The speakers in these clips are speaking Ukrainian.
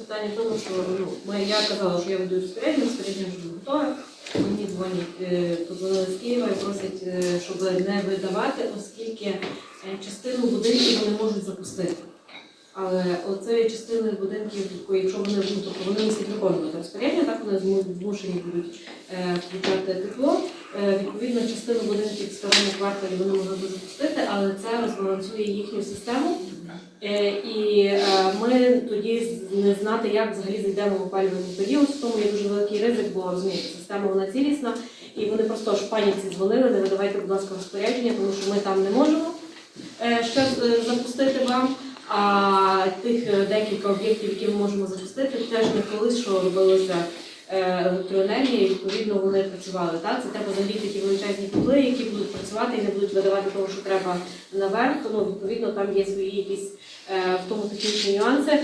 питання в тому, що ну, ми, я казала, що я веду розпорядження, розпорядження вже готове. Мені дзвонять, е, подзвонили з Києва і просять, е, щоб не видавати, оскільки е, частину будинків вони можуть запустити. Але оцеї частини будинків, якщо вони ну, тобто вони мусять виконувати розпорядження, так вони змушені будуть е, включати тепло. Е, відповідно, частину будинків в старому кварталі вони би запустити, але це розбалансує їхню систему. Е, і ми тоді не знати, як взагалі зайдемо в опалювальний період. В тому є дуже великий ризик, бо розумієте, система вона цілісна, і вони просто ж паніці дзвонили, не видавайте, будь ласка, розпорядження, тому що ми там не можемо ще запустити вам. А тих е, декілька об'єктів, які ми можемо запустити, теж не колись, що робилося е, електроенергія, відповідно вони працювали. Так? Це треба загріти ті величезні кубли, які будуть працювати і не будуть видавати того, що треба наверх. Тому відповідно там є свої якісь е, в тому технічні нюанси.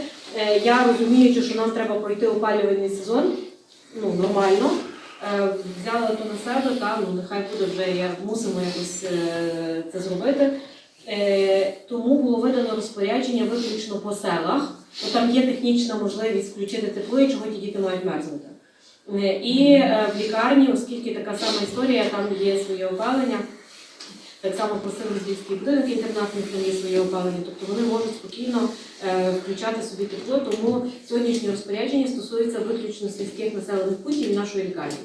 Я розуміючи, що нам треба пройти опалювальний сезон, ну нормально. Взяла то на себе, та ну нехай буде вже я мусимо якось це зробити. Тому було видано розпорядження виключно по селах, бо там є технічна можливість включити тепло і чого ті діти мають мерзнути. Е, І е, в лікарні, оскільки така сама історія, там є своє опалення. Так само просили звідський будинок інтернатний, там є своє опалення, тобто вони можуть спокійно е, включати собі тепло, тому сьогоднішнє розпорядження стосується виключно сільських населених пунктів нашої лікарні.